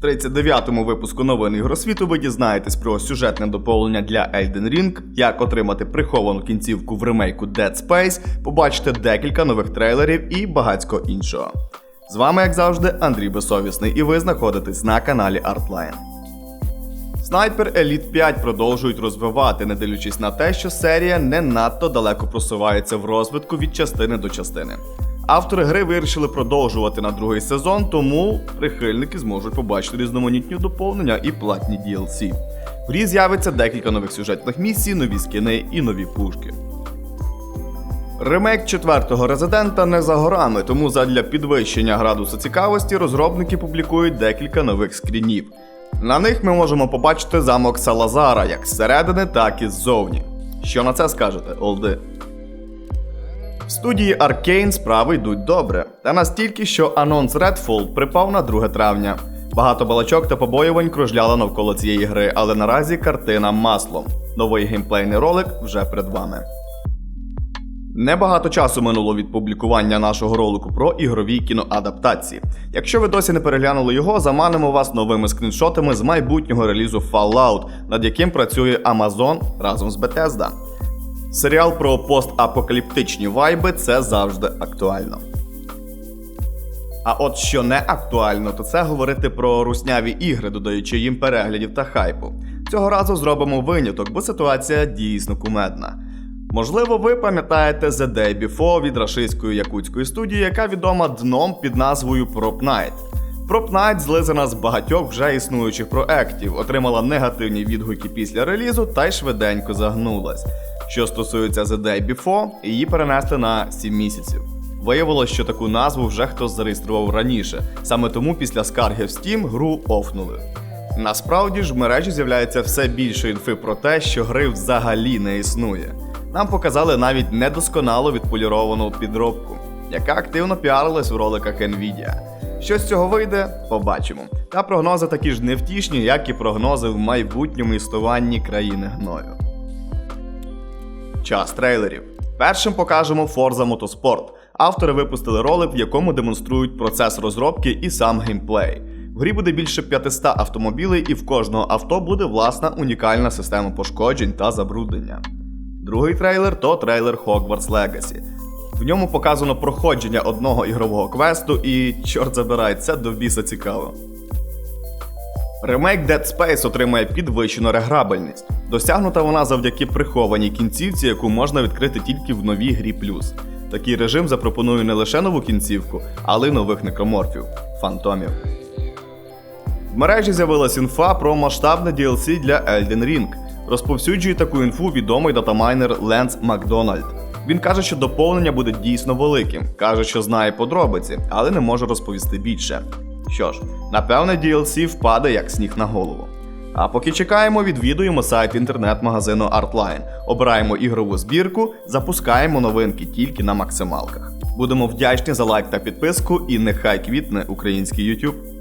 В 39-му випуску новин Ігросвіту ви дізнаєтесь про сюжетне доповнення для Elden Ring, як отримати приховану кінцівку в ремейку Dead Space, побачите декілька нових трейлерів і багатько іншого. З вами, як завжди, Андрій Безсовісний, і ви знаходитесь на каналі Artline. Снайпер Elite 5 продовжують розвивати, не дивлячись на те, що серія не надто далеко просувається в розвитку від частини до частини. Автори гри вирішили продовжувати на другий сезон, тому прихильники зможуть побачити різноманітні доповнення і платні DLC. В грі з'явиться декілька нових сюжетних місій, нові скини і нові пушки. Ремейк четвертого резидента не за горами, тому задля підвищення градусу цікавості розробники публікують декілька нових скрінів. На них ми можемо побачити замок Салазара як зсередини, так і ззовні. Що на це скажете, Олди? В студії Arkane справи йдуть добре, та настільки, що анонс Redfall припав на 2 травня. Багато балачок та побоювань кружляло навколо цієї гри, але наразі картина маслом. Новий геймплейний ролик вже перед вами. Небагато часу минуло від публікування нашого ролику про ігрові кіноадаптації. Якщо ви досі не переглянули його, заманимо вас новими скріншотами з майбутнього релізу Fallout, над яким працює Amazon разом з Bethesda. Серіал про постапокаліптичні вайби це завжди актуально. А от що не актуально, то це говорити про русняві ігри, додаючи їм переглядів та хайпу. Цього разу зробимо виняток, бо ситуація дійсно кумедна. Можливо, ви пам'ятаєте The Day Before від рашистської якутської студії, яка відома дном під назвою Prop Night. Night злизана з багатьох вже існуючих проєктів, отримала негативні відгуки після релізу та й швиденько загнулась. Що стосується The Day Before, її перенесли на 7 місяців. Виявилось, що таку назву вже хтось зареєстрував раніше, саме тому після скарги в Steam гру офнули. Насправді ж в мережі з'являється все більше інфи про те, що гри взагалі не існує. Нам показали навіть недосконало відполіровану підробку, яка активно піарилась в роликах Nvidia. Що з цього вийде, побачимо. Та прогнози такі ж невтішні, як і прогнози в майбутньому існуванні країни гною. Час трейлерів. Першим покажемо Forza Motorsport. Автори випустили ролик, в якому демонструють процес розробки і сам геймплей. В грі буде більше 500 автомобілей, і в кожного авто буде власна унікальна система пошкоджень та забруднення. Другий трейлер то трейлер Hogwarts Legacy. В ньому показано проходження одного ігрового квесту, і чорт забирай, це до біса цікаво. Ремейк Dead Space отримає підвищену реграбельність. Досягнута вона завдяки прихованій кінцівці, яку можна відкрити тільки в новій грі плюс. Такий режим запропонує не лише нову кінцівку, але й нових некроморфів фантомів. В мережі з'явилась інфа про масштабне DLC для Elden Ring. Розповсюджує таку інфу відомий датамайнер Ленс Макдональд. Він каже, що доповнення буде дійсно великим. Каже, що знає подробиці, але не може розповісти більше. Що ж, напевне, DLC впаде як сніг на голову. А поки чекаємо, відвідуємо сайт інтернет-магазину Artline, обираємо ігрову збірку, запускаємо новинки тільки на максималках. Будемо вдячні за лайк та підписку, і нехай квітне український YouTube.